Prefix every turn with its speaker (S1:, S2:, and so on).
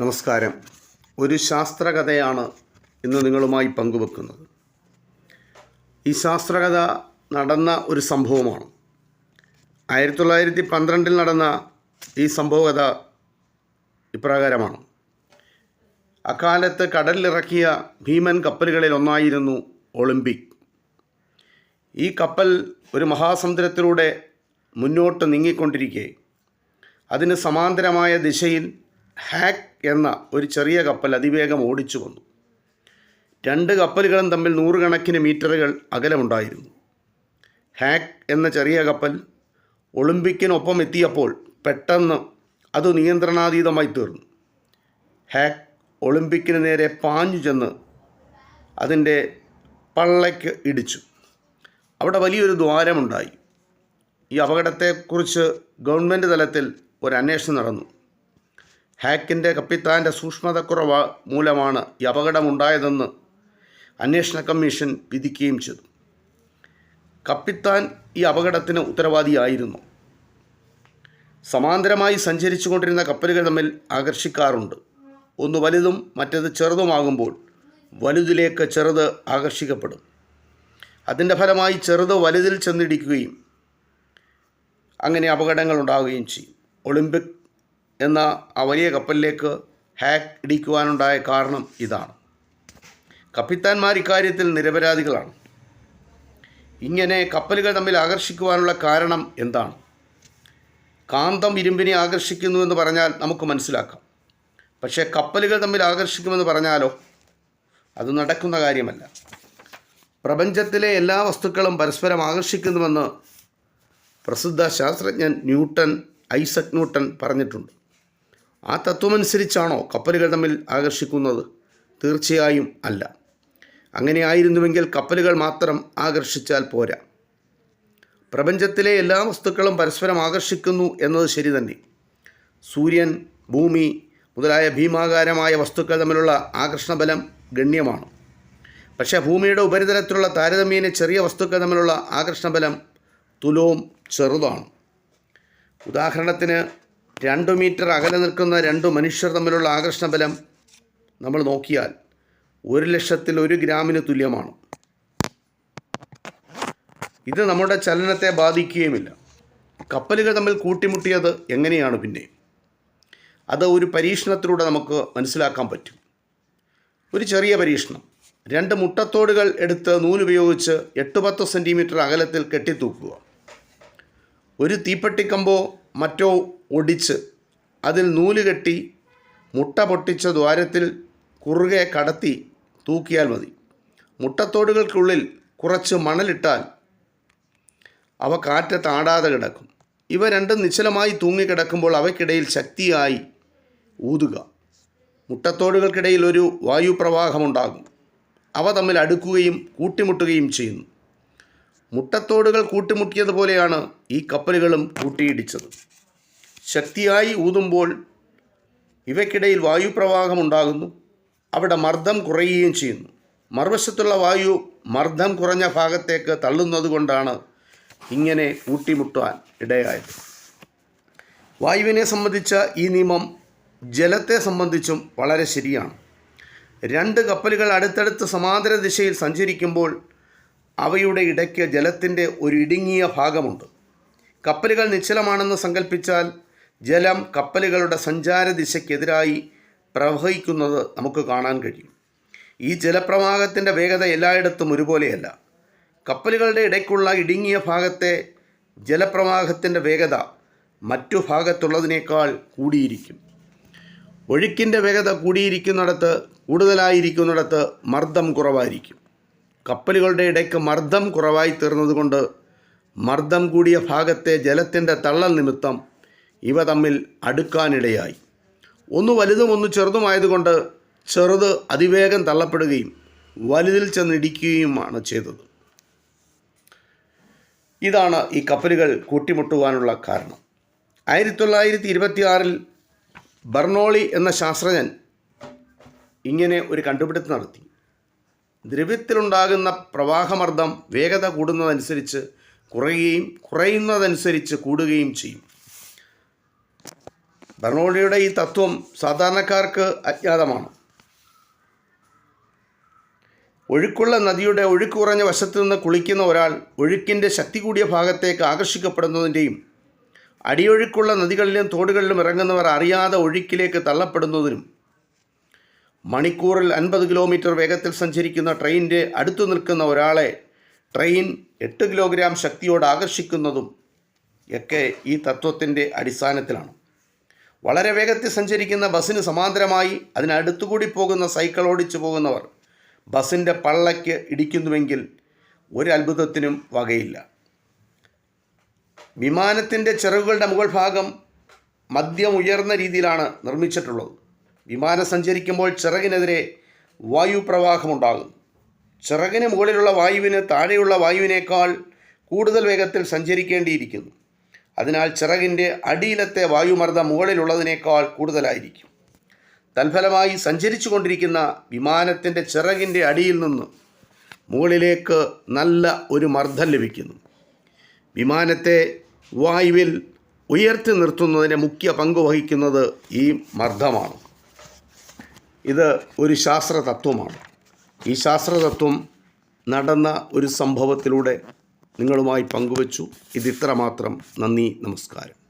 S1: നമസ്കാരം. ഒരു ശാസ്ത്രകഥയാണ് ഇന്ന് നിങ്ങളുമായി പങ്കുവെക്കുന്നത്. ഈ ശാസ്ത്രകഥ നടന്ന ഒരു സംഭവമാണ്. ആയിരത്തി തൊള്ളായിരത്തി പന്ത്രണ്ടിൽ നടന്ന ഈ സംഭവകഥ ഇപ്രകാരമാണ്. അക്കാലത്ത് കടലിലിറക്കിയ ഭീമൻ കപ്പലുകളിൽ ഒന്നായിരുന്നു ഒളിമ്പിക്. ഈ കപ്പൽ ഒരു മഹാസമുദ്രത്തിലൂടെ മുന്നോട്ട് നീങ്ങിക്കൊണ്ടിരിക്കെ. അതിന് സമാന്തരമായ ദിശയിൽ ഹാക്ക് എന്ന ഒരു ചെറിയ കപ്പൽ അതിവേഗം ഓടിച്ചു വന്നു. രണ്ട് കപ്പലുകളും തമ്മിൽ നൂറുകണക്കിന് മീറ്ററുകൾ അകലമുണ്ടായിരുന്നു. ഹാക്ക് എന്ന ചെറിയ കപ്പൽ ഒളിമ്പിക്കിനൊപ്പം എത്തിയപ്പോൾ പെട്ടെന്ന് അത് നിയന്ത്രണാതീതമായി തീർന്നു. ഹാക്ക് ഒളിമ്പിക്കിന് നേരെ പാഞ്ഞു ചെന്ന് അതിന്റെ പള്ളയ്ക്ക് ഇടിച്ചു. അവിടെ വലിയൊരു ദ്വാരമുണ്ടായി. ഈ അപകടത്തെക്കുറിച്ച് ഗവൺമെന്റ് തലത്തിൽ ഒരു അന്വേഷണം നടന്നു. ഹാക്കിന്റെ കപ്പിത്താന്റെ സൂക്ഷ്മതക്കുറവ് മൂലമാണ് ഈ അപകടമുണ്ടായതെന്ന് അന്വേഷണ കമ്മീഷൻ വിധിക്കുകയും ചെയ്തു. കപ്പിത്താൻ ഈ അപകടത്തിന് ഉത്തരവാദിയായിരുന്നു. സമാന്തരമായി സഞ്ചരിച്ചു കൊണ്ടിരുന്ന കപ്പലുകൾ തമ്മിൽ ആകർഷിക്കാറുണ്ട്. ഒന്ന് വലുതും മറ്റേത് ചെറുതുമാകുമ്പോൾ വലുതിലേക്ക് ചെറുത് ആകർഷിക്കപ്പെടും. അതിന്റെ ഫലമായി ചെറുത് വലുതിൽ ചെന്നിടിക്കുകയും അങ്ങനെ അപകടങ്ങൾ ഉണ്ടാവുകയും ചെയ്യും. ഒളിമ്പിക് എന്ന ആ വലിയ കപ്പലിലേക്ക് ഹാക്ക് ഇടിക്കുവാനുണ്ടായ കാരണം ഇതാണ്. കപ്പിത്താന്മാർ ഇക്കാര്യത്തിൽ നിരപരാധികളാണ്. ഇങ്ങനെ കപ്പലുകൾ തമ്മിൽ ആകർഷിക്കുവാനുള്ള കാരണം എന്താണ്? കാന്തം ഇരുമ്പിനെ ആകർഷിക്കുന്നു എന്ന് പറഞ്ഞാൽ നമുക്ക് മനസ്സിലാക്കാം. പക്ഷേ കപ്പലുകൾ തമ്മിൽ ആകർഷിക്കുമെന്ന് പറഞ്ഞാലോ? അത് നടക്കുന്ന കാര്യമല്ല. പ്രപഞ്ചത്തിലെ എല്ലാ വസ്തുക്കളും പരസ്പരം ആകർഷിക്കുന്നുവെന്ന് പ്രസിദ്ധ ശാസ്ത്രജ്ഞൻ ന്യൂട്ടൺ ഐസക് ന്യൂട്ടൺ പറഞ്ഞിട്ടുണ്ട്. ആ തത്വമനുസരിച്ചാണോ കപ്പലുകൾ തമ്മിൽ ആകർഷിക്കുന്നത്? തീർച്ചയായും അല്ല. അങ്ങനെ ആയിരുന്നുവെങ്കിൽ കപ്പലുകൾ മാത്രം ആകർഷിച്ചാൽ പോരാ. പ്രപഞ്ചത്തിലെ എല്ലാ വസ്തുക്കളും പരസ്പരം ആകർഷിക്കുന്നു എന്നത് ശരി തന്നെ. സൂര്യൻ ഭൂമി മുതലായ ഭീമാകാരമായ വസ്തുക്കൾ തമ്മിലുള്ള ആകർഷണബലം ഗണ്യമാണ്. പക്ഷേ ഭൂമിയുടെ ഉപരിതലത്തിലുള്ള താരതമ്യേന ചെറിയ വസ്തുക്കൾ തമ്മിലുള്ള ആകർഷണബലം തുലവും ചെറുതാണ്. ഉദാഹരണത്തിന് രണ്ട് മീറ്റർ അകലെ നിൽക്കുന്ന രണ്ട് മനുഷ്യർ തമ്മിലുള്ള ആകർഷണബലം നമ്മൾ നോക്കിയാൽ ഒരു ലക്ഷത്തിൽ ഒരു ഗ്രാമിന് തുല്യമാണ്. ഇത് നമ്മുടെ ചലനത്തെ ബാധിക്കുകയുമില്ല. കപ്പലുകൾ തമ്മിൽ കൂട്ടിമുട്ടിയത് എങ്ങനെയാണ് പിന്നെ? അത് ഒരു പരീക്ഷണത്തിലൂടെ നമുക്ക് മനസ്സിലാക്കാൻ പറ്റും. ഒരു ചെറിയ പരീക്ഷണം. രണ്ട് മുട്ടത്തോടുകൾ എടുത്ത് നൂലുപയോഗിച്ച് എട്ട് പത്ത് സെന്റിമീറ്റർ അകലത്തിൽ കെട്ടിത്തൂക്കുക. ഒരു തീപ്പെട്ടിക്കമ്പോ മറ്റോ ഒടിച്ച് അതിൽ നൂൽ കെട്ടി മുട്ട പൊട്ടിച്ച ദ്വാരത്തിൽ കുറുകെ കടത്തി തൂക്കിയാൽ മതി. മുട്ടത്തോടുകൾക്കുള്ളിൽ കുറച്ച് മണലിട്ടാൽ അവ കാറ്റ് താടാതെ കിടക്കും. ഇവ രണ്ടും നിശ്ചലമായി തൂങ്ങിക്കിടക്കുമ്പോൾ അവയ്ക്കിടയിൽ ശക്തിയായി ഊതുക. മുട്ടത്തോടുകൾക്കിടയിൽ ഒരു വായുപ്രവാഹമുണ്ടാകും. അവ തമ്മിൽ അടുക്കുകയും കൂട്ടിമുട്ടുകയും ചെയ്യുന്നു. മുട്ടത്തോടുകൾ കൂട്ടിമുട്ടിയതുപോലെയാണ് ഈ കപ്പലുകളും കൂട്ടിയിടിച്ചത്. ശക്തിയായി ഊതുമ്പോൾ ഇവയ്ക്കിടയിൽ വായുപ്രവാഹം ഉണ്ടാകുന്നു. അവിടെ മർദ്ദം കുറയുകയും ചെയ്യുന്നു. മറുവശത്തുള്ള വായു മർദ്ദം കുറഞ്ഞ ഭാഗത്തേക്ക് തള്ളുന്നതുകൊണ്ടാണ് ഇങ്ങനെ കൂട്ടിമുട്ടാൻ ഇടയായത്. വായുവിനെ സംബന്ധിച്ച ഈ നിയമം ജലത്തെ സംബന്ധിച്ചും വളരെ ശരിയാണ്. രണ്ട് കപ്പലുകൾ അടുത്തടുത്ത് സമാന്തര ദിശയിൽ സഞ്ചരിക്കുമ്പോൾ അവയുടെ ഇടയ്ക്ക് ജലത്തിന്റെ ഒരു ഇടുങ്ങിയ ഭാഗമുണ്ട്. കപ്പലുകൾ നിശ്ചലമാണെന്ന് സങ്കല്പിച്ചാൽ ജലം കപ്പലുകളുടെ സഞ്ചാര ദിശയ്ക്കെതിരായി പ്രവഹിക്കുന്നത് നമുക്ക് കാണാൻ കഴിയും. ഈ ജലപ്രവാഹത്തിന്റെ വേഗത എല്ലായിടത്തും ഒരുപോലെയല്ല. കപ്പലുകളുടെ ഇടയ്ക്കുള്ള ഇടുങ്ങിയ ഭാഗത്തെ ജലപ്രവാഹത്തിന്റെ വേഗത മറ്റു ഭാഗത്തുള്ളതിനേക്കാൾ കൂടിയിരിക്കും. ഒഴുക്കിന്റെ വേഗത കൂടിയിരിക്കുന്നിടത്ത് കൂടുതലായിരിക്കുന്നിടത്ത് മർദ്ദം കുറവായിരിക്കും. കപ്പലുകളുടെ ഇടയ്ക്ക് മർദ്ദം കുറവായി തീർന്നതുകൊണ്ട് മർദ്ദം കൂടിയ ഭാഗത്തെ ജലത്തിന്റെ തള്ളൽ നിമിത്തം ഇവ തമ്മിൽ അടുക്കാനിടയായി. ഒന്ന് വലുതും ഒന്ന് ചെറുതുമായതുകൊണ്ട് ചെറുത് അതിവേഗം തള്ളപ്പെടുകയും വലുതിൽ ചെന്നിടിക്കുകയുമാണ് ചെയ്തത്. ഇതാണ് ഈ കപ്പലുകൾ കൂട്ടിമുട്ടുവാനുള്ള കാരണം. ആയിരത്തി തൊള്ളായിരത്തി ഇരുപത്തിയാറിൽ ബർണോളി എന്ന ശാസ്ത്രജ്ഞൻ ഇങ്ങനെ ഒരു കണ്ടുപിടുത്തം നടത്തി. ദ്രവ്യത്തിലുണ്ടാകുന്ന പ്രവാഹമർദ്ദം വേഗത കൂടുന്നതനുസരിച്ച് കുറയുകയും കുറയുന്നതനുസരിച്ച് കൂടുകയും ചെയ്യും. ബർണോളിയുടെ ഈ തത്വം സാധാരണക്കാർക്ക് അജ്ഞാതമാണ്. ഒഴുക്കുള്ള നദിയുടെ ഒഴുക്ക് കുറഞ്ഞ വശത്തു നിന്ന് കുളിക്കുന്ന ഒരാൾ ഒഴുക്കിന്റെ ശക്തി കൂടിയ ഭാഗത്തേക്ക് ആകർഷിക്കപ്പെടുന്നതിന്റെയും അടിയൊഴുക്കുള്ള നദികളിലും തോടുകളിലും ഇറങ്ങുന്നവർ അറിയാതെ ഒഴുക്കിലേക്ക് തള്ളപ്പെടുന്നതിനും മണിക്കൂറിൽ അൻപത് കിലോമീറ്റർ വേഗത്തിൽ സഞ്ചരിക്കുന്ന ട്രെയിനിന്റെ അടുത്തു നിൽക്കുന്ന ഒരാളെ ട്രെയിൻ എട്ട് കിലോഗ്രാം ശക്തിയോട് ആകർഷിക്കുന്നതും ഒക്കെ ഈ തത്വത്തിന്റെ അടിസ്ഥാനത്തിലാണ്. വളരെ വേഗത്തിൽ സഞ്ചരിക്കുന്ന ബസ്സിന് സമാന്തരമായി അതിനടുത്തുകൂടി പോകുന്ന സൈക്കിൾ ഓടിച്ചു പോകുന്നവർ ബസ്സിന്റെ പള്ളയ്ക്ക് ഇടിക്കുന്നുവെങ്കിൽ ഒരു അത്ഭുതത്തിനും വകയില്ല. വിമാനത്തിന്റെ ചിറകുകളുടെ മുകൾ ഭാഗം മദ്യം ഉയർന്ന രീതിയിലാണ് നിർമ്മിച്ചിട്ടുള്ളത്. വിമാനം സഞ്ചരിക്കുമ്പോൾ ചിറകിനെതിരെ വായുപ്രവാഹമുണ്ടാകും. ചിറകിന് മുകളിലുള്ള വായുവിന് താഴെയുള്ള വായുവിനേക്കാൾ കൂടുതൽ വേഗത്തിൽ സഞ്ചരിക്കേണ്ടിയിരിക്കുന്നു. അതിനാൽ ചിറകിന്റെ അടിയിലത്തെ വായുമർദ്ദം മുകളിലുള്ളതിനേക്കാൾ കൂടുതലായിരിക്കും. തൽഫലമായി സഞ്ചരിച്ചു കൊണ്ടിരിക്കുന്ന വിമാനത്തിന്റെ ചിറകിന്റെ അടിയിൽ നിന്ന് മുകളിലേക്ക് നല്ല ഒരു മർദ്ദം ലഭിക്കുന്നു. വിമാനത്തെ വായുവിൽ ഉയർത്തി നിർത്തുന്നതിന് മുഖ്യ പങ്ക് വഹിക്കുന്നത് ഈ മർദ്ദമാണ്. ഇത് ഒരു ശാസ്ത്ര തത്വമാണ് ഈ ശാസ്ത്രതത്വം നടന്ന ഒരു സംഭവത്തിലൂടെ നിങ്ങളുമായി പങ്കുവച്ചു. ഇത് മാത്രം നന്ദി നമസ്കാരം.